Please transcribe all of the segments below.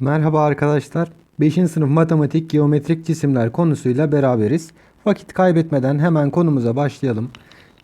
Merhaba arkadaşlar. 5. sınıf matematik geometrik cisimler konusuyla beraberiz. Vakit kaybetmeden hemen konumuza başlayalım.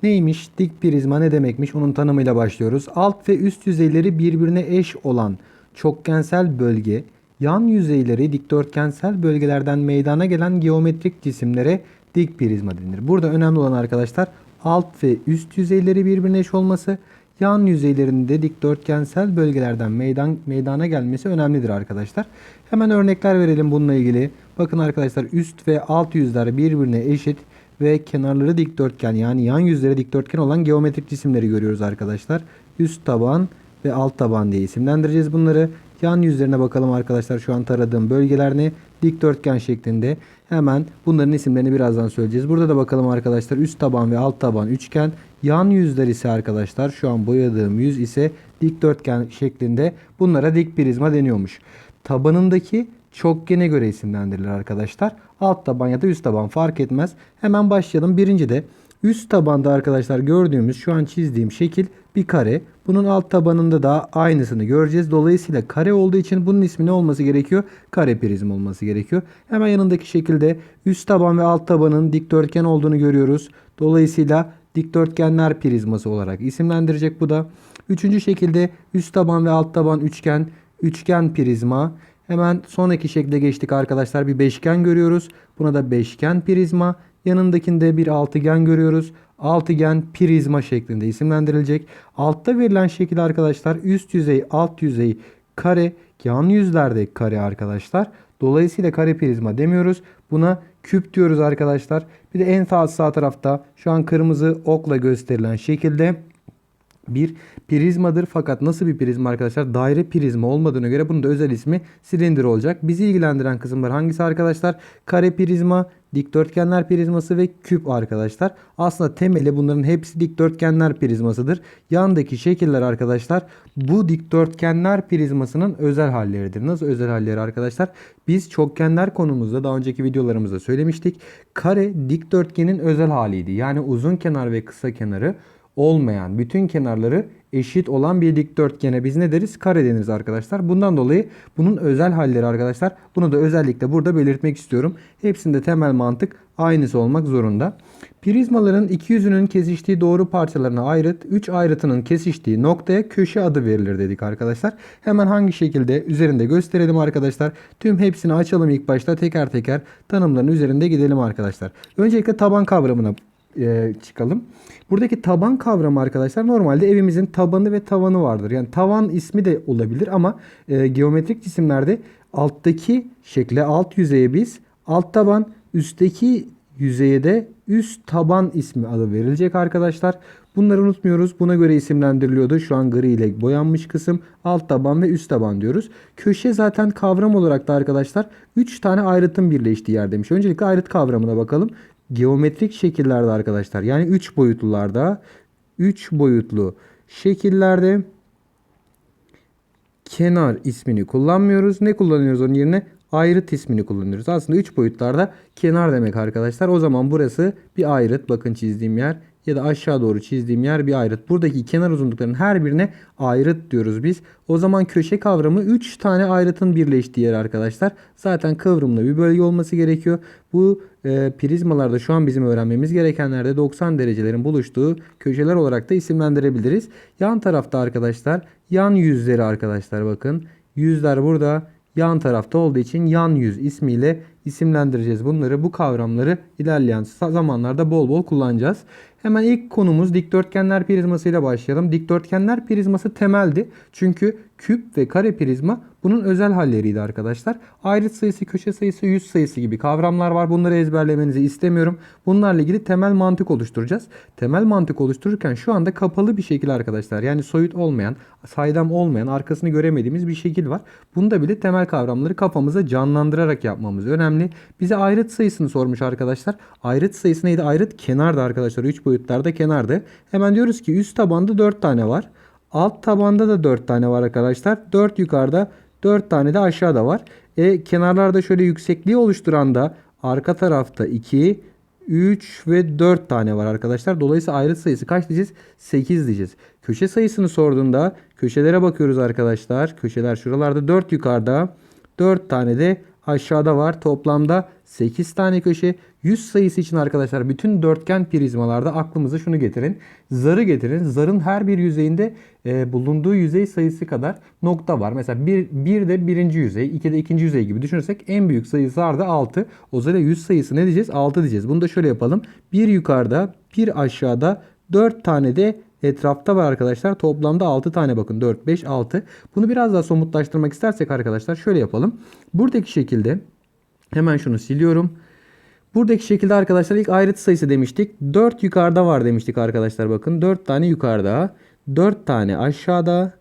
Neymiş? Dik prizma ne demekmiş? Onun tanımıyla başlıyoruz. Alt ve üst yüzeyleri birbirine eş olan çokgensel bölge, yan yüzeyleri dikdörtgensel bölgelerden meydana gelen geometrik cisimlere dik prizma denir. Burada önemli olan arkadaşlar alt ve üst yüzeyleri birbirine eş olması, yan yüzeylerinde dikdörtgensel bölgelerden meydan meydana gelmesi önemlidir arkadaşlar. Hemen örnekler verelim bununla ilgili. Bakın arkadaşlar üst ve alt yüzler birbirine eşit ve kenarları dikdörtgen yani yan yüzleri dikdörtgen olan geometrik cisimleri görüyoruz arkadaşlar. Üst taban ve alt taban diye isimlendireceğiz bunları. Yan yüzlerine bakalım arkadaşlar şu an taradığım bölgeler? Dikdörtgen şeklinde. Hemen bunların isimlerini birazdan söyleyeceğiz. Burada da bakalım arkadaşlar üst taban ve alt taban üçgen. Yan yüzler ise arkadaşlar şu an boyadığım yüz ise dikdörtgen şeklinde. Bunlara dik prizma deniyormuş. Tabanındaki çokgene göre isimlendirilir arkadaşlar. Alt taban ya da üst taban fark etmez. Hemen başlayalım. Birinci de üst tabanda arkadaşlar gördüğümüz şu an çizdiğim şekil bir kare. Bunun alt tabanında da aynısını göreceğiz. Dolayısıyla kare olduğu için bunun ismi ne olması gerekiyor? Kare prizm olması gerekiyor. Hemen yanındaki şekilde üst taban ve alt tabanın dikdörtgen olduğunu görüyoruz. Dolayısıyla dikdörtgenler prizması olarak isimlendirecek bu da. Üçüncü şekilde üst taban ve alt taban üçgen, üçgen prizma. Hemen sonraki şekilde geçtik arkadaşlar. Bir beşgen görüyoruz. Buna da beşgen prizma. Yanındakinde bir altıgen görüyoruz. Altıgen prizma şeklinde isimlendirilecek. Altta verilen şekil arkadaşlar üst yüzey, alt yüzey kare, yan yüzlerde kare arkadaşlar. Dolayısıyla kare prizma demiyoruz. Buna küp diyoruz arkadaşlar. Bir de en sağ, sağ tarafta şu an kırmızı okla gösterilen şekilde bir prizmadır. Fakat nasıl bir prizma arkadaşlar? Daire prizma olmadığına göre bunun da özel ismi silindir olacak. Bizi ilgilendiren kısımlar hangisi arkadaşlar? Kare prizma, dikdörtgenler prizması ve küp arkadaşlar. Aslında temeli bunların hepsi dikdörtgenler prizmasıdır. Yandaki şekiller arkadaşlar bu dikdörtgenler prizmasının özel halleridir. Nasıl özel halleri arkadaşlar? Biz çokgenler konumuzda daha önceki videolarımızda söylemiştik. Kare dikdörtgenin özel haliydi. Yani uzun kenar ve kısa kenarı olmayan, bütün kenarları eşit olan bir dikdörtgene biz ne deriz? Kare deniriz arkadaşlar. Bundan dolayı bunun özel halleri arkadaşlar. Bunu da özellikle burada belirtmek istiyorum. Hepsinde temel mantık aynısı olmak zorunda. Prizmaların iki yüzünün kesiştiği doğru parçalarına ayrıt, 3 ayrıtının kesiştiği noktaya köşe adı verilir dedik arkadaşlar. Hemen hangi şekilde üzerinde gösterelim arkadaşlar. Tüm hepsini açalım ilk başta teker teker tanımların üzerinde gidelim arkadaşlar. Öncelikle taban kavramına e, çıkalım. Buradaki taban kavramı arkadaşlar normalde evimizin tabanı ve tavanı vardır. Yani tavan ismi de olabilir ama e, geometrik cisimlerde alttaki şekle alt yüzeye biz alt taban üstteki yüzeye de üst taban ismi adı verilecek arkadaşlar. Bunları unutmuyoruz. Buna göre isimlendiriliyordu. Şu an gri ile boyanmış kısım alt taban ve üst taban diyoruz. Köşe zaten kavram olarak da arkadaşlar 3 tane ayrıtın birleştiği yer demiş. Öncelikle ayrıt kavramına bakalım geometrik şekillerde arkadaşlar yani 3 boyutlularda 3 boyutlu şekillerde kenar ismini kullanmıyoruz. Ne kullanıyoruz onun yerine? Ayrıt ismini kullanıyoruz. Aslında 3 boyutlarda kenar demek arkadaşlar. O zaman burası bir ayrıt. Bakın çizdiğim yer ya da aşağı doğru çizdiğim yer bir ayrıt. Buradaki kenar uzunluklarının her birine ayrıt diyoruz biz. O zaman köşe kavramı 3 tane ayrıtın birleştiği yer arkadaşlar. Zaten kıvrımlı bir bölge olması gerekiyor. Bu e, prizmalarda şu an bizim öğrenmemiz gerekenlerde 90 derecelerin buluştuğu köşeler olarak da isimlendirebiliriz. Yan tarafta arkadaşlar yan yüzleri arkadaşlar bakın. Yüzler burada yan tarafta olduğu için yan yüz ismiyle isimlendireceğiz bunları. Bu kavramları ilerleyen zamanlarda bol bol kullanacağız. Hemen ilk konumuz dikdörtgenler prizması ile başlayalım. Dikdörtgenler prizması temeldi. Çünkü küp ve kare prizma bunun özel halleriydi arkadaşlar. Ayrıt sayısı, köşe sayısı, yüz sayısı gibi kavramlar var. Bunları ezberlemenizi istemiyorum. Bunlarla ilgili temel mantık oluşturacağız. Temel mantık oluştururken şu anda kapalı bir şekil arkadaşlar. Yani soyut olmayan, saydam olmayan, arkasını göremediğimiz bir şekil var. Bunda bile temel kavramları kafamıza canlandırarak yapmamız önemli. Bize ayrıt sayısını sormuş arkadaşlar. Ayrıt sayısı neydi? Ayrıt kenarda arkadaşlar. 3 boyutlarda kenardı. Hemen diyoruz ki üst tabanda 4 tane var. Alt tabanda da 4 tane var arkadaşlar. 4 yukarıda 4 tane de aşağıda var. E, kenarlarda şöyle yüksekliği oluşturan da arka tarafta 2, 3 ve 4 tane var arkadaşlar. Dolayısıyla ayrıt sayısı kaç diyeceğiz? 8 diyeceğiz. Köşe sayısını sorduğunda köşelere bakıyoruz arkadaşlar. Köşeler şuralarda 4 yukarıda 4 tane de aşağıda var. Toplamda 8 tane köşe. 100 sayısı için arkadaşlar bütün dörtgen prizmalarda aklımıza şunu getirin. Zarı getirin. Zarın her bir yüzeyinde e, bulunduğu yüzey sayısı kadar nokta var. Mesela 1, bir de birinci yüzey, 2 de ikinci yüzey gibi düşünürsek en büyük sayı zarda 6. O zaman 100 sayısı ne diyeceğiz? 6 diyeceğiz. Bunu da şöyle yapalım. Bir yukarıda, bir aşağıda, 4 tane de etrafta var arkadaşlar. Toplamda 6 tane bakın. 4, 5, 6. Bunu biraz daha somutlaştırmak istersek arkadaşlar şöyle yapalım. Buradaki şekilde hemen şunu siliyorum. Buradaki şekilde arkadaşlar ilk ayrıt sayısı demiştik. 4 yukarıda var demiştik arkadaşlar bakın. 4 tane yukarıda, 4 tane aşağıda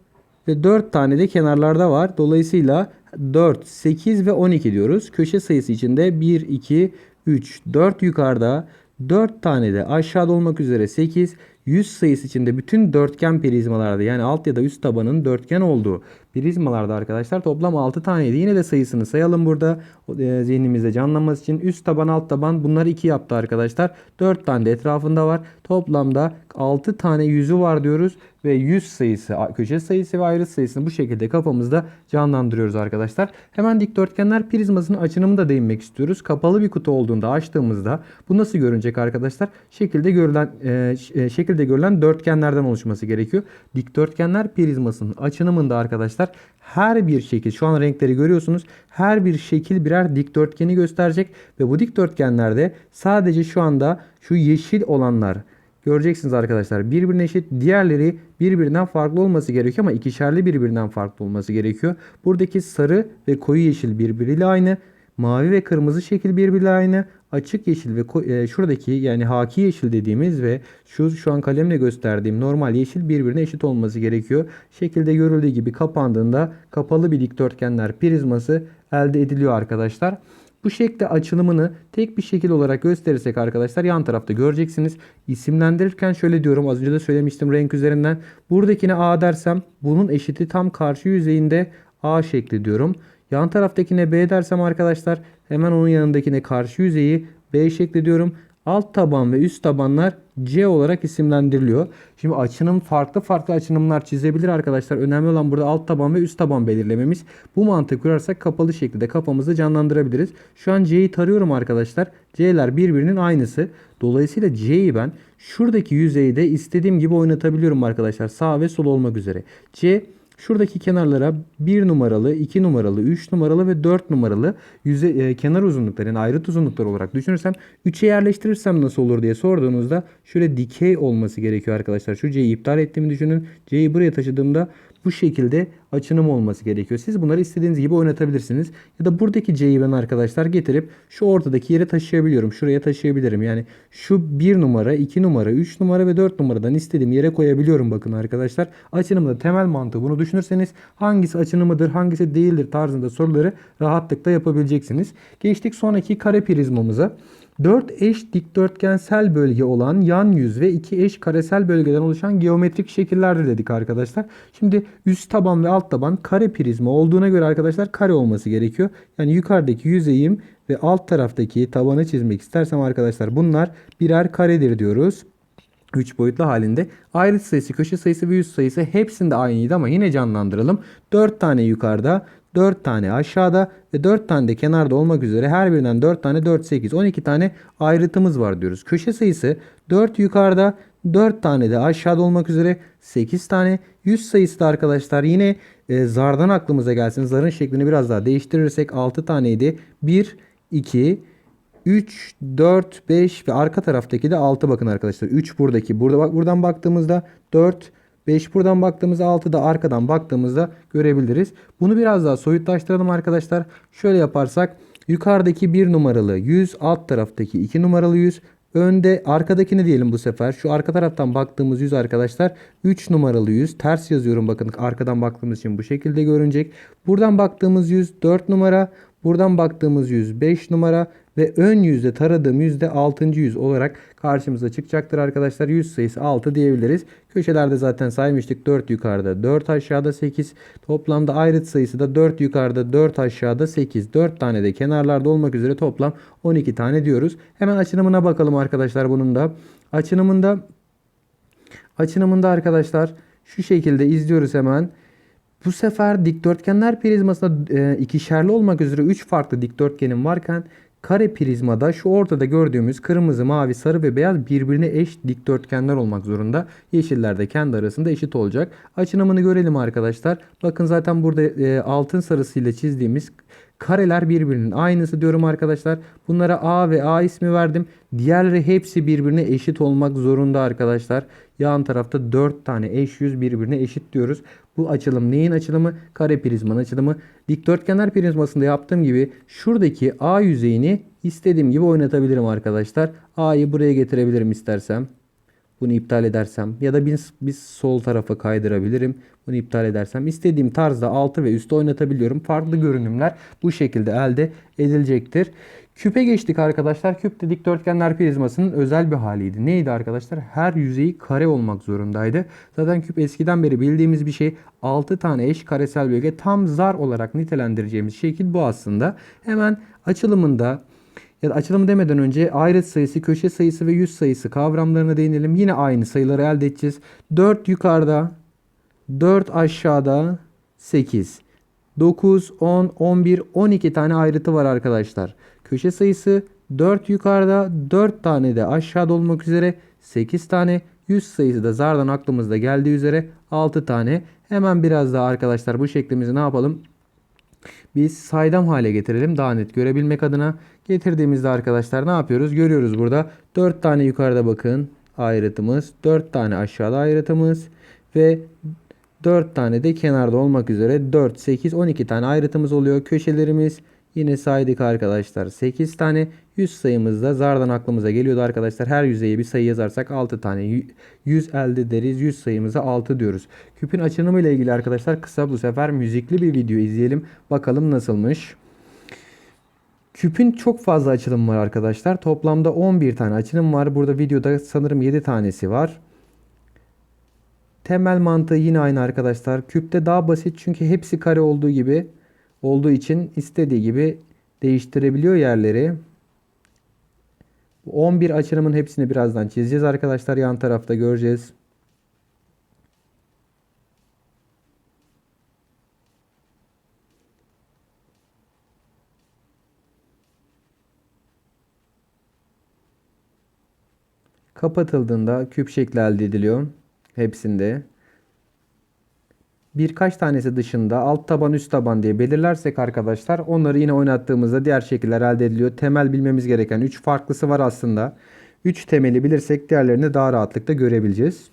ve 4 tane de kenarlarda var. Dolayısıyla 4, 8 ve 12 diyoruz. Köşe sayısı içinde 1, 2, 3, 4 yukarıda, 4 tane de aşağıda olmak üzere 8, 100 sayısı içinde bütün dörtgen prizmalarda yani alt ya da üst tabanın dörtgen olduğu prizmalarda arkadaşlar toplam 6 taneydi. Yine de sayısını sayalım burada e, zihnimizde canlanması için. Üst taban alt taban bunları 2 yaptı arkadaşlar. 4 tane de etrafında var. Toplamda 6 tane yüzü var diyoruz ve 100 sayısı, köşe sayısı ve ayrıt sayısını bu şekilde kafamızda canlandırıyoruz arkadaşlar. Hemen dikdörtgenler prizmasının açınımı da değinmek istiyoruz. Kapalı bir kutu olduğunda açtığımızda bu nasıl görünecek arkadaşlar? Şekilde görülen e, e, şekilde görülen dörtgenlerden oluşması gerekiyor. Dikdörtgenler prizmasının açınımında arkadaşlar her bir şekil şu an renkleri görüyorsunuz. Her bir şekil birer dikdörtgeni gösterecek ve bu dikdörtgenlerde sadece şu anda şu yeşil olanlar Göreceksiniz arkadaşlar birbirine eşit diğerleri birbirinden farklı olması gerekiyor ama ikişerli birbirinden farklı olması gerekiyor. Buradaki sarı ve koyu yeşil birbiriyle aynı. Mavi ve kırmızı şekil birbiriyle aynı. Açık yeşil ve e, şuradaki yani haki yeşil dediğimiz ve şu şu an kalemle gösterdiğim normal yeşil birbirine eşit olması gerekiyor. Şekilde görüldüğü gibi kapandığında kapalı bir dikdörtgenler prizması elde ediliyor arkadaşlar. Bu şekilde açılımını tek bir şekil olarak gösterirsek arkadaşlar yan tarafta göreceksiniz. İsimlendirirken şöyle diyorum az önce de söylemiştim renk üzerinden. Buradakine A dersem bunun eşiti tam karşı yüzeyinde A şekli diyorum. Yan taraftakine B dersem arkadaşlar hemen onun yanındakine karşı yüzeyi B şekli diyorum. Alt taban ve üst tabanlar C olarak isimlendiriliyor. Şimdi açının farklı farklı açınımlar çizebilir arkadaşlar. Önemli olan burada alt taban ve üst taban belirlememiz. Bu mantık kurarsak kapalı şekilde kafamızı canlandırabiliriz. Şu an C'yi tarıyorum arkadaşlar. C'ler birbirinin aynısı. Dolayısıyla C'yi ben şuradaki yüzeyde istediğim gibi oynatabiliyorum arkadaşlar. Sağ ve sol olmak üzere. C Şuradaki kenarlara 1 numaralı, 2 numaralı, 3 numaralı ve 4 numaralı yüze, e, kenar uzunlukları yani ayrıt uzunlukları olarak düşünürsem 3'e yerleştirirsem nasıl olur diye sorduğunuzda şöyle dikey olması gerekiyor arkadaşlar. Şu C'yi iptal ettiğimi düşünün. C'yi buraya taşıdığımda bu şekilde açınım olması gerekiyor. Siz bunları istediğiniz gibi oynatabilirsiniz. Ya da buradaki C'yi ben arkadaşlar getirip şu ortadaki yere taşıyabiliyorum. Şuraya taşıyabilirim. Yani şu 1 numara, 2 numara, 3 numara ve 4 numaradan istediğim yere koyabiliyorum bakın arkadaşlar. Açınımda temel mantığı bunu düşünürseniz hangisi açınımıdır, hangisi değildir tarzında soruları rahatlıkla yapabileceksiniz. Geçtik sonraki kare prizmamıza. 4 eş dikdörtgensel bölge olan yan yüz ve 2 eş karesel bölgeden oluşan geometrik şekillerdir dedik arkadaşlar. Şimdi üst taban ve alt taban kare prizma olduğuna göre arkadaşlar kare olması gerekiyor. Yani yukarıdaki yüzeyim ve alt taraftaki tabanı çizmek istersem arkadaşlar bunlar birer karedir diyoruz. 3 boyutlu halinde. Ayrıt sayısı, köşe sayısı ve yüz sayısı hepsinde aynıydı ama yine canlandıralım. 4 tane yukarıda, 4 tane aşağıda ve 4 tane de kenarda olmak üzere her birinden 4 tane 4 8 12 tane ayrıtımız var diyoruz. Köşe sayısı 4 yukarıda 4 tane de aşağıda olmak üzere 8 tane. 100 sayısı da arkadaşlar yine e, zardan aklımıza gelsin. Zarın şeklini biraz daha değiştirirsek 6 taneydi. 1 2 3, 4, 5 ve arka taraftaki de 6 bakın arkadaşlar. 3 buradaki. Burada bak buradan baktığımızda 4, 5 buradan baktığımızda 6 da arkadan baktığımızda görebiliriz. Bunu biraz daha soyutlaştıralım arkadaşlar. Şöyle yaparsak yukarıdaki 1 numaralı 100 alt taraftaki 2 numaralı 100 Önde arkadakini diyelim bu sefer. Şu arka taraftan baktığımız 100 arkadaşlar 3 numaralı 100. Ters yazıyorum bakın arkadan baktığımız için bu şekilde görünecek. Buradan baktığımız 100 4 numara. Buradan baktığımız 100 5 numara ve ön yüzde taradığım yüzde 6. yüz olarak karşımıza çıkacaktır arkadaşlar. Yüz sayısı 6 diyebiliriz. Köşelerde zaten saymıştık 4 yukarıda 4 aşağıda 8. Toplamda ayrıt sayısı da 4 yukarıda 4 aşağıda 8. 4 tane de kenarlarda olmak üzere toplam 12 tane diyoruz. Hemen açınımına bakalım arkadaşlar bunun da. Açınımında açınımında arkadaşlar şu şekilde izliyoruz hemen. Bu sefer dikdörtgenler prizmasında e, ikişerli olmak üzere 3 farklı dikdörtgenim varken kare prizmada şu ortada gördüğümüz kırmızı, mavi, sarı ve beyaz birbirine eş dikdörtgenler olmak zorunda. Yeşiller de kendi arasında eşit olacak. Açınımını görelim arkadaşlar. Bakın zaten burada e, altın sarısıyla çizdiğimiz kareler birbirinin aynısı diyorum arkadaşlar. Bunlara A ve A ismi verdim. Diğerleri hepsi birbirine eşit olmak zorunda arkadaşlar. Yan tarafta 4 tane eş yüz birbirine eşit diyoruz. Bu açılım neyin açılımı? Kare prizmanın açılımı. Dikdörtgenler prizmasında yaptığım gibi şuradaki A yüzeyini istediğim gibi oynatabilirim arkadaşlar. A'yı buraya getirebilirim istersem. Bunu iptal edersem ya da biz, biz sol tarafa kaydırabilirim. Bunu iptal edersem istediğim tarzda altı ve üstü oynatabiliyorum. Farklı görünümler bu şekilde elde edilecektir. Küpe geçtik arkadaşlar. Küp de dikdörtgenler prizmasının özel bir haliydi. Neydi arkadaşlar? Her yüzeyi kare olmak zorundaydı. Zaten küp eskiden beri bildiğimiz bir şey. 6 tane eş karesel bölge tam zar olarak nitelendireceğimiz şekil bu aslında. Hemen açılımında ya da açılımı demeden önce ayrıt sayısı, köşe sayısı ve yüz sayısı kavramlarına değinelim. Yine aynı sayıları elde edeceğiz. 4 yukarıda, 4 aşağıda, 8. 9, 10, 11, 12 tane ayrıtı var arkadaşlar. Köşe sayısı 4 yukarıda, 4 tane de aşağıda olmak üzere 8 tane. Yüz sayısı da zardan aklımızda geldiği üzere 6 tane. Hemen biraz daha arkadaşlar bu şeklimizi ne yapalım? Biz saydam hale getirelim daha net görebilmek adına. Getirdiğimizde arkadaşlar ne yapıyoruz? Görüyoruz burada 4 tane yukarıda bakın ayrıtımız. 4 tane aşağıda ayrıtımız. Ve 4 tane de kenarda olmak üzere 4, 8, 12 tane ayrıtımız oluyor. Köşelerimiz yine saydık arkadaşlar 8 tane. Yüz sayımız da zardan aklımıza geliyordu arkadaşlar. Her yüzeye bir sayı yazarsak 6 tane yüz elde ederiz. Yüz sayımıza 6 diyoruz. Küpün açılımı ile ilgili arkadaşlar kısa bu sefer müzikli bir video izleyelim. Bakalım nasılmış. Küpün çok fazla açılım var arkadaşlar. Toplamda 11 tane açılım var. Burada videoda sanırım 7 tanesi var. Temel mantığı yine aynı arkadaşlar. Küpte daha basit çünkü hepsi kare olduğu gibi olduğu için istediği gibi değiştirebiliyor yerleri. 11 açılımın hepsini birazdan çizeceğiz arkadaşlar. Yan tarafta göreceğiz. Kapatıldığında küp şekli elde ediliyor. Hepsinde. Birkaç tanesi dışında alt taban üst taban diye belirlersek arkadaşlar onları yine oynattığımızda diğer şekiller elde ediliyor. Temel bilmemiz gereken 3 farklısı var aslında. 3 temeli bilirsek diğerlerini daha rahatlıkla görebileceğiz.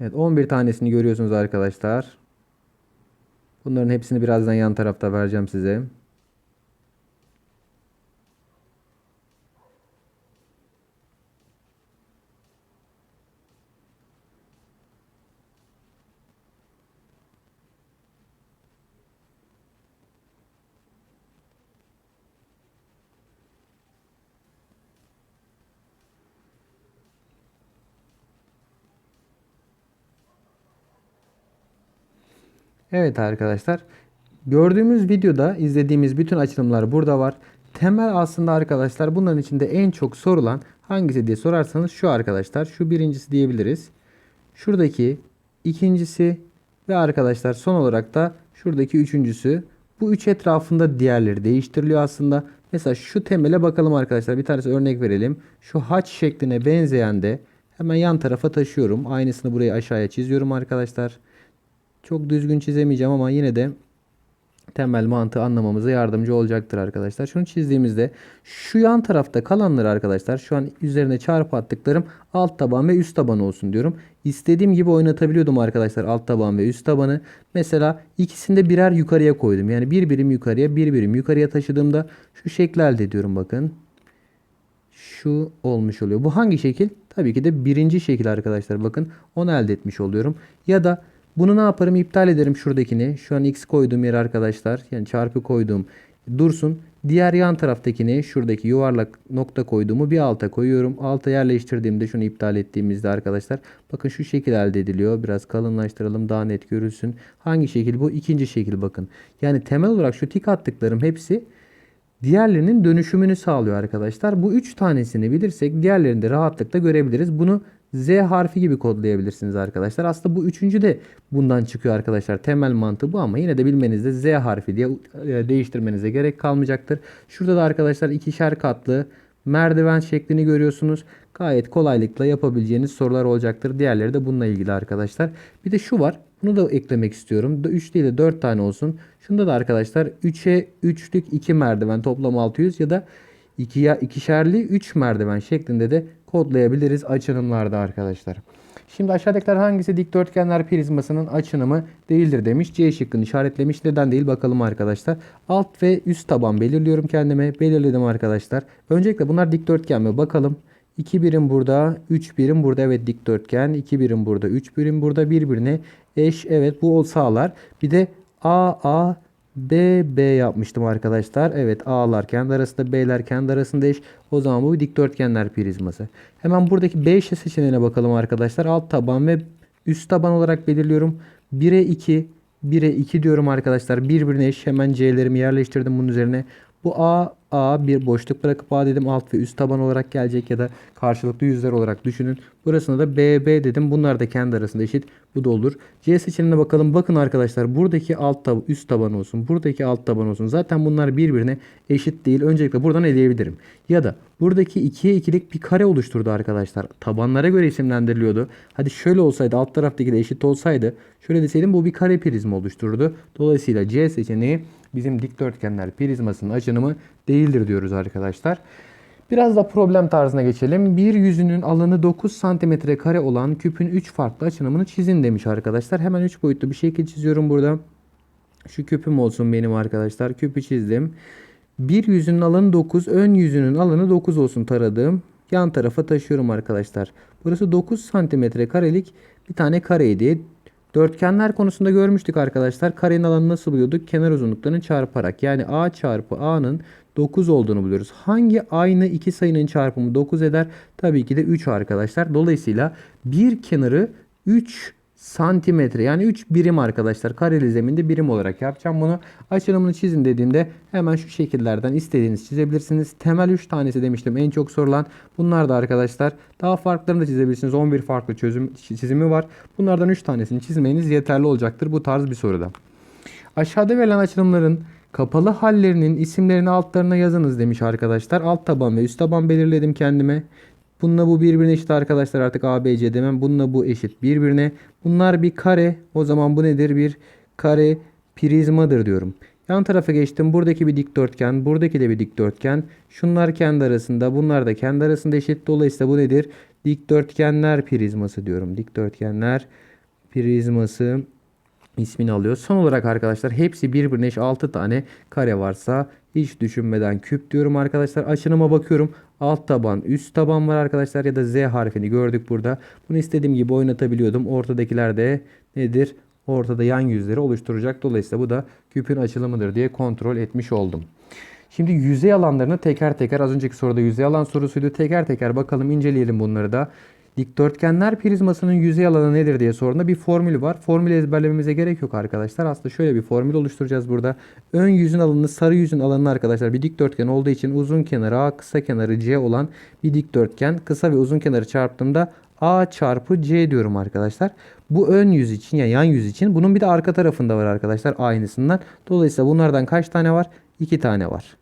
Evet 11 tanesini görüyorsunuz arkadaşlar. Bunların hepsini birazdan yan tarafta vereceğim size. Evet arkadaşlar. Gördüğümüz videoda izlediğimiz bütün açılımlar burada var. Temel aslında arkadaşlar bunların içinde en çok sorulan hangisi diye sorarsanız şu arkadaşlar. Şu birincisi diyebiliriz. Şuradaki ikincisi ve arkadaşlar son olarak da şuradaki üçüncüsü. Bu üç etrafında diğerleri değiştiriliyor aslında. Mesela şu temele bakalım arkadaşlar. Bir tanesi örnek verelim. Şu haç şekline benzeyen de hemen yan tarafa taşıyorum. Aynısını buraya aşağıya çiziyorum arkadaşlar. Çok düzgün çizemeyeceğim ama yine de temel mantığı anlamamıza yardımcı olacaktır arkadaşlar. Şunu çizdiğimizde şu yan tarafta kalanları arkadaşlar şu an üzerine çarpı attıklarım alt taban ve üst taban olsun diyorum. İstediğim gibi oynatabiliyordum arkadaşlar alt taban ve üst tabanı. Mesela ikisinde birer yukarıya koydum. Yani bir birim yukarıya bir birim yukarıya taşıdığımda şu şekli elde ediyorum bakın. Şu olmuş oluyor. Bu hangi şekil? Tabii ki de birinci şekil arkadaşlar. Bakın onu elde etmiş oluyorum. Ya da bunu ne yaparım? İptal ederim şuradakini. Şu an x koyduğum yer arkadaşlar. Yani çarpı koyduğum dursun. Diğer yan taraftakini şuradaki yuvarlak nokta koyduğumu bir alta koyuyorum. Alta yerleştirdiğimde şunu iptal ettiğimizde arkadaşlar bakın şu şekil elde ediliyor. Biraz kalınlaştıralım daha net görülsün. Hangi şekil bu? İkinci şekil bakın. Yani temel olarak şu tik attıklarım hepsi diğerlerinin dönüşümünü sağlıyor arkadaşlar. Bu üç tanesini bilirsek diğerlerini de rahatlıkla görebiliriz. Bunu Z harfi gibi kodlayabilirsiniz arkadaşlar. Aslında bu üçüncü de bundan çıkıyor arkadaşlar. Temel mantığı bu ama yine de bilmenizde Z harfi diye e, değiştirmenize gerek kalmayacaktır. Şurada da arkadaşlar ikişer katlı merdiven şeklini görüyorsunuz. Gayet kolaylıkla yapabileceğiniz sorular olacaktır. Diğerleri de bununla ilgili arkadaşlar. Bir de şu var. Bunu da eklemek istiyorum. 3 değil de 4 tane olsun. Şunda da arkadaşlar 3'e 3'lük 2 merdiven toplam 600 ya da 2'ye ikişerli 3 merdiven şeklinde de kodlayabiliriz açınımlarda arkadaşlar. Şimdi aşağıdakiler hangisi dikdörtgenler prizmasının açınımı değildir demiş. C şıkkını işaretlemiş. Neden değil bakalım arkadaşlar. Alt ve üst taban belirliyorum kendime. Belirledim arkadaşlar. Öncelikle bunlar dikdörtgen mi? Bakalım. 2 birim burada, 3 birim burada. Evet dikdörtgen. 2 birim burada, 3 birim burada. Birbirine eş. Evet bu sağlar. Bir de A, A, B, B yapmıştım arkadaşlar. Evet A'lar kendi arasında, B'ler kendi arasında eş. O zaman bu bir dikdörtgenler prizması. Hemen buradaki B eşit seçeneğine bakalım arkadaşlar. Alt taban ve üst taban olarak belirliyorum. 1'e 2, 1'e 2 diyorum arkadaşlar. Birbirine eş. Hemen C'lerimi yerleştirdim bunun üzerine. Bu A, A bir boşluk bırakıp A dedim alt ve üst taban olarak gelecek ya da karşılıklı yüzler olarak düşünün. Burasına da B, B dedim. Bunlar da kendi arasında eşit. Bu da olur. C seçeneğine bakalım. Bakın arkadaşlar buradaki alt tab üst taban olsun. Buradaki alt taban olsun. Zaten bunlar birbirine eşit değil. Öncelikle buradan eleyebilirim. Ya da buradaki 2'ye 2'lik bir kare oluşturdu arkadaşlar. Tabanlara göre isimlendiriliyordu. Hadi şöyle olsaydı alt taraftaki de eşit olsaydı şöyle deseydim bu bir kare prizma oluşturdu. Dolayısıyla C seçeneği bizim dikdörtgenler prizmasının açınımı değildir diyoruz arkadaşlar. Biraz da problem tarzına geçelim. Bir yüzünün alanı 9 cm kare olan küpün 3 farklı açınımını çizin demiş arkadaşlar. Hemen 3 boyutlu bir şekil çiziyorum burada. Şu küpüm olsun benim arkadaşlar. Küpü çizdim. Bir yüzünün alanı 9, ön yüzünün alanı 9 olsun taradığım. Yan tarafa taşıyorum arkadaşlar. Burası 9 santimetre karelik bir tane kareydi. Dörtgenler konusunda görmüştük arkadaşlar. Karenin alanını nasıl buluyorduk? Kenar uzunluklarını çarparak. Yani A çarpı A'nın 9 olduğunu buluyoruz. Hangi aynı iki sayının çarpımı 9 eder? Tabii ki de 3 arkadaşlar. Dolayısıyla bir kenarı 3 santimetre yani 3 birim arkadaşlar. Kareli zeminde birim olarak yapacağım bunu. Açılımını çizin dediğinde hemen şu şekillerden istediğiniz çizebilirsiniz. Temel 3 tanesi demiştim en çok sorulan. Bunlar da arkadaşlar daha farklarını da çizebilirsiniz. 11 farklı çözüm çizimi var. Bunlardan 3 tanesini çizmeniz yeterli olacaktır bu tarz bir soruda. Aşağıda verilen açılımların kapalı hallerinin isimlerini altlarına yazınız demiş arkadaşlar. Alt taban ve üst taban belirledim kendime. Bununla bu birbirine eşit arkadaşlar artık A, B, C demem. Bununla bu eşit birbirine. Bunlar bir kare. O zaman bu nedir? Bir kare prizmadır diyorum. Yan tarafa geçtim. Buradaki bir dikdörtgen. Buradaki de bir dikdörtgen. Şunlar kendi arasında. Bunlar da kendi arasında eşit. Dolayısıyla bu nedir? Dikdörtgenler prizması diyorum. Dikdörtgenler prizması ismini alıyor. Son olarak arkadaşlar hepsi birbirine eş 6 tane kare varsa hiç düşünmeden küp diyorum arkadaşlar. Açınıma bakıyorum. Alt taban, üst taban var arkadaşlar ya da Z harfini gördük burada. Bunu istediğim gibi oynatabiliyordum. Ortadakiler de nedir? Ortada yan yüzleri oluşturacak. Dolayısıyla bu da küpün açılımıdır diye kontrol etmiş oldum. Şimdi yüzey alanlarını teker teker az önceki soruda yüzey alan sorusuydu. Teker teker bakalım inceleyelim bunları da. Dikdörtgenler prizmasının yüzey alanı nedir diye sorduğunda bir formülü var. Formülü ezberlememize gerek yok arkadaşlar. Aslında şöyle bir formül oluşturacağız burada. Ön yüzün alanını sarı yüzün alanını arkadaşlar bir dikdörtgen olduğu için uzun kenarı A kısa kenarı C olan bir dikdörtgen. Kısa ve uzun kenarı çarptığımda A çarpı C diyorum arkadaşlar. Bu ön yüz için ya yani yan yüz için. Bunun bir de arka tarafında var arkadaşlar aynısından. Dolayısıyla bunlardan kaç tane var? 2 tane var.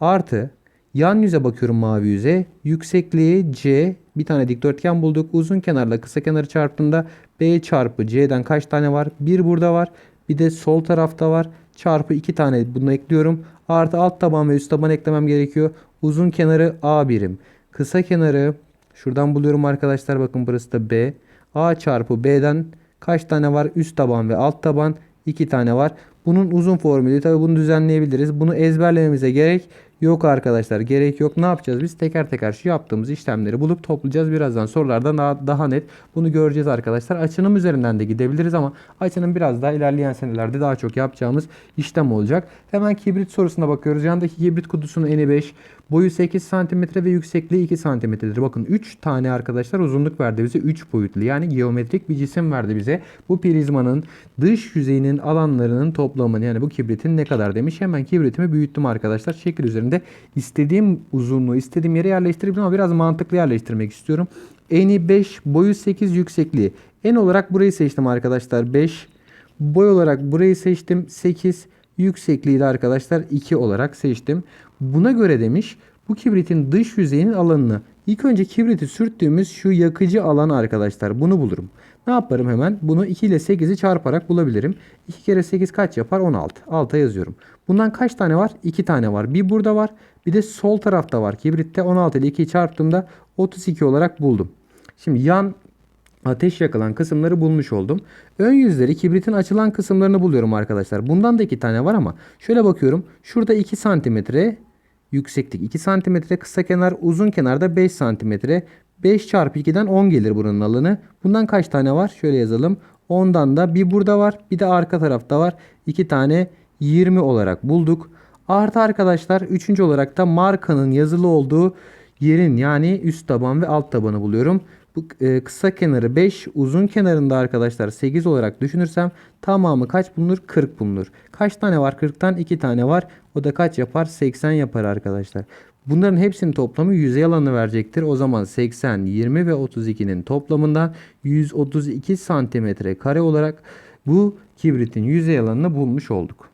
Artı yan yüze bakıyorum mavi yüze. Yüksekliği C bir tane dikdörtgen bulduk. Uzun kenarla kısa kenarı çarptığında B çarpı C'den kaç tane var? Bir burada var. Bir de sol tarafta var. Çarpı iki tane bunu ekliyorum. Artı alt taban ve üst taban eklemem gerekiyor. Uzun kenarı A birim. Kısa kenarı şuradan buluyorum arkadaşlar. Bakın burası da B. A çarpı B'den kaç tane var? Üst taban ve alt taban. 2 tane var. Bunun uzun formülü tabi bunu düzenleyebiliriz. Bunu ezberlememize gerek Yok arkadaşlar gerek yok. Ne yapacağız biz? Teker teker şu yaptığımız işlemleri bulup toplayacağız. Birazdan sorulardan daha, daha net bunu göreceğiz arkadaşlar. Açınım üzerinden de gidebiliriz ama açının biraz daha ilerleyen senelerde daha çok yapacağımız işlem olacak. Hemen kibrit sorusuna bakıyoruz. Yandaki kibrit kutusunun eni 5, boyu 8 cm ve yüksekliği 2 cm'dir. Bakın 3 tane arkadaşlar uzunluk verdi bize 3 boyutlu yani geometrik bir cisim verdi bize. Bu prizmanın dış yüzeyinin alanlarının toplamını yani bu kibritin ne kadar demiş. Hemen kibritimi büyüttüm arkadaşlar. Şekil üzerinde istediğim uzunluğu istediğim yere yerleştirebilirim ama biraz mantıklı yerleştirmek istiyorum. Eni 5, boyu 8, yüksekliği. En olarak burayı seçtim arkadaşlar 5. Boy olarak burayı seçtim 8. Yüksekliği de arkadaşlar 2 olarak seçtim. Buna göre demiş bu kibritin dış yüzeyinin alanını ilk önce kibriti sürttüğümüz şu yakıcı alan arkadaşlar bunu bulurum. Ne yaparım hemen? Bunu 2 ile 8'i çarparak bulabilirim. 2 kere 8 kaç yapar? 16. Alta yazıyorum. Bundan kaç tane var? 2 tane var. Bir burada var. Bir de sol tarafta var. Kibritte 16 ile 2'yi çarptığımda 32 olarak buldum. Şimdi yan ateş yakılan kısımları bulmuş oldum. Ön yüzleri kibritin açılan kısımlarını buluyorum arkadaşlar. Bundan da 2 tane var ama şöyle bakıyorum. Şurada 2 santimetre yükseklik 2 santimetre kısa kenar uzun kenarda 5 santimetre 5 çarpı 2'den 10 gelir buranın alanı. Bundan kaç tane var? Şöyle yazalım. 10'dan da bir burada var bir de arka tarafta var. 2 tane 20 olarak bulduk. Artı arkadaşlar 3. olarak da markanın yazılı olduğu yerin yani üst taban ve alt tabanı buluyorum. Bu e, kısa kenarı 5, uzun kenarında arkadaşlar 8 olarak düşünürsem tamamı kaç bulunur? 40 bulunur. Kaç tane var? 40'tan 2 tane var. O da kaç yapar? 80 yapar arkadaşlar. Bunların hepsinin toplamı yüzey alanı verecektir. O zaman 80, 20 ve 32'nin toplamından 132 santimetre kare olarak bu kibritin yüzey alanını bulmuş olduk.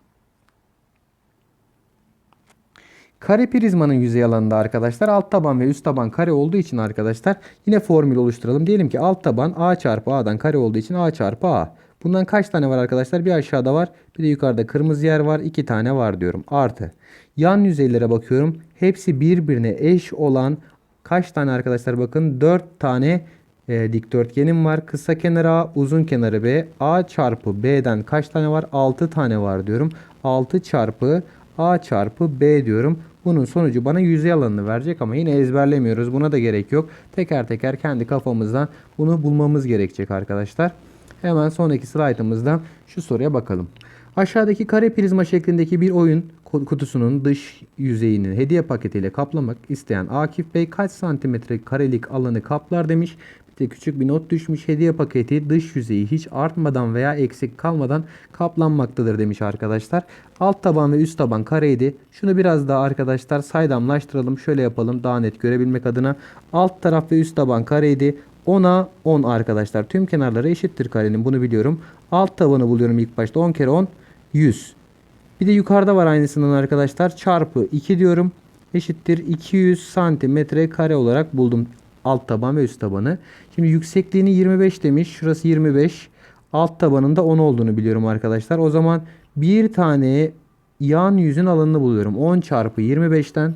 Kare prizmanın yüzey alanında arkadaşlar alt taban ve üst taban kare olduğu için arkadaşlar yine formül oluşturalım. Diyelim ki alt taban a çarpı a'dan kare olduğu için a çarpı a. Bundan kaç tane var arkadaşlar? Bir aşağıda var. Bir de yukarıda kırmızı yer var. iki tane var diyorum. Artı. Yan yüzeylere bakıyorum. Hepsi birbirine eş olan kaç tane arkadaşlar bakın 4 tane e, dikdörtgenim var. Kısa kenarı A, uzun kenarı B. A çarpı B'den kaç tane var? 6 tane var diyorum. 6 çarpı A çarpı B diyorum. Bunun sonucu bana yüzey alanını verecek ama yine ezberlemiyoruz. Buna da gerek yok. Teker teker kendi kafamızdan bunu bulmamız gerekecek arkadaşlar. Hemen sonraki slaytımızda şu soruya bakalım. Aşağıdaki kare prizma şeklindeki bir oyun kutusunun dış yüzeyini hediye paketiyle kaplamak isteyen Akif Bey kaç santimetre karelik alanı kaplar demiş. Bir de küçük bir not düşmüş. Hediye paketi dış yüzeyi hiç artmadan veya eksik kalmadan kaplanmaktadır demiş arkadaşlar. Alt taban ve üst taban kareydi. Şunu biraz daha arkadaşlar saydamlaştıralım. Şöyle yapalım daha net görebilmek adına. Alt taraf ve üst taban kareydi. 10'a 10 arkadaşlar. Tüm kenarları eşittir karenin bunu biliyorum. Alt tabanı buluyorum ilk başta. 10 kere 10 100. Bir de yukarıda var aynısından arkadaşlar. Çarpı 2 diyorum. Eşittir 200 santimetre kare olarak buldum. Alt taban ve üst tabanı. Şimdi yüksekliğini 25 demiş. Şurası 25. Alt tabanında 10 olduğunu biliyorum arkadaşlar. O zaman bir tane yan yüzün alanını buluyorum. 10 çarpı 25'ten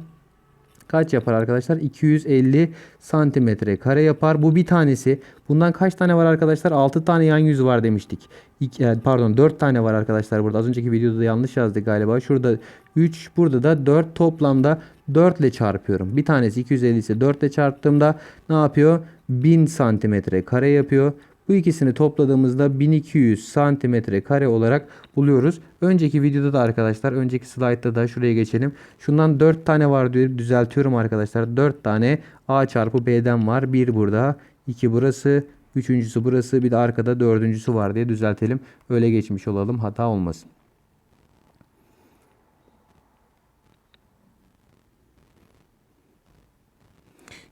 kaç yapar arkadaşlar? 250 santimetre kare yapar. Bu bir tanesi. Bundan kaç tane var arkadaşlar? 6 tane yan yüzü var demiştik. İki, e, pardon 4 tane var arkadaşlar burada. Az önceki videoda da yanlış yazdık galiba. Şurada 3 burada da 4 toplamda 4 ile çarpıyorum. Bir tanesi 250 ise 4 ile çarptığımda ne yapıyor? 1000 santimetre kare yapıyor. Bu ikisini topladığımızda 1200 santimetre kare olarak buluyoruz. Önceki videoda da arkadaşlar önceki slaytta da şuraya geçelim. Şundan 4 tane var diyor düzeltiyorum arkadaşlar. 4 tane A çarpı B'den var. 1 burada 2 burası Üçüncüsü burası bir de arkada dördüncüsü var diye düzeltelim. Öyle geçmiş olalım hata olmasın.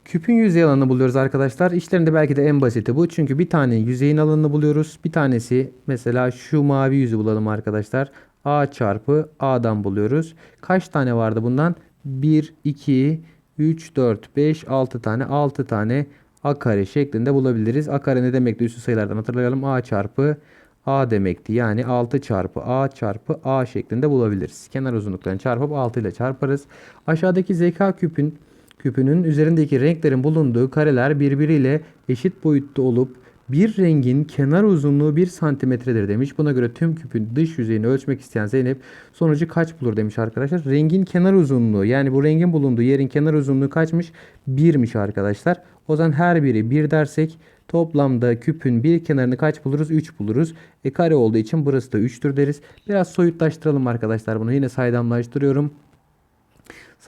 Küpün yüzey alanını buluyoruz arkadaşlar. İşlerinde belki de en basiti bu. Çünkü bir tane yüzeyin alanını buluyoruz. Bir tanesi mesela şu mavi yüzü bulalım arkadaşlar. A çarpı A'dan buluyoruz. Kaç tane vardı bundan? 1, 2, 3, 4, 5, 6 tane. 6 tane A kare şeklinde bulabiliriz. A kare ne demekti? Üstü sayılardan hatırlayalım. A çarpı A demekti. Yani 6 çarpı A çarpı A şeklinde bulabiliriz. Kenar uzunluklarını çarpıp 6 ile çarparız. Aşağıdaki zeka küpün küpünün üzerindeki renklerin bulunduğu kareler birbiriyle eşit boyutta olup Bir rengin kenar uzunluğu 1 santimetredir demiş. Buna göre tüm küpün dış yüzeyini ölçmek isteyen Zeynep sonucu kaç bulur demiş arkadaşlar. Rengin kenar uzunluğu yani bu rengin bulunduğu yerin kenar uzunluğu kaçmış? 1'miş arkadaşlar. O zaman her biri 1 dersek toplamda küpün bir kenarını kaç buluruz? 3 buluruz. E kare olduğu için burası da 3'tür deriz. Biraz soyutlaştıralım arkadaşlar bunu. Yine saydamlaştırıyorum.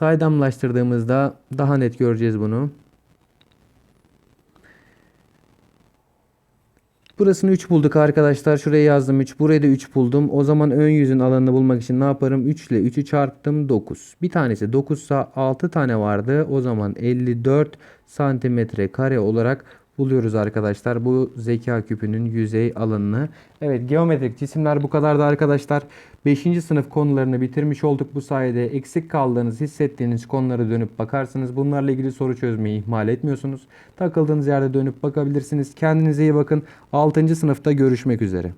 Saydamlaştırdığımızda daha net göreceğiz bunu. Burasını 3 bulduk arkadaşlar. Şuraya yazdım 3. Burayı da 3 buldum. O zaman ön yüzün alanını bulmak için ne yaparım? 3 ile 3'ü çarptım 9. Bir tanesi 9 ise 6 tane vardı. O zaman 54 santimetre kare olarak buluyoruz arkadaşlar. Bu zeka küpünün yüzey alanını. Evet geometrik cisimler bu kadardı arkadaşlar. 5. sınıf konularını bitirmiş olduk. Bu sayede eksik kaldığınız, hissettiğiniz konulara dönüp bakarsınız. Bunlarla ilgili soru çözmeyi ihmal etmiyorsunuz. Takıldığınız yerde dönüp bakabilirsiniz. Kendinize iyi bakın. 6. sınıfta görüşmek üzere.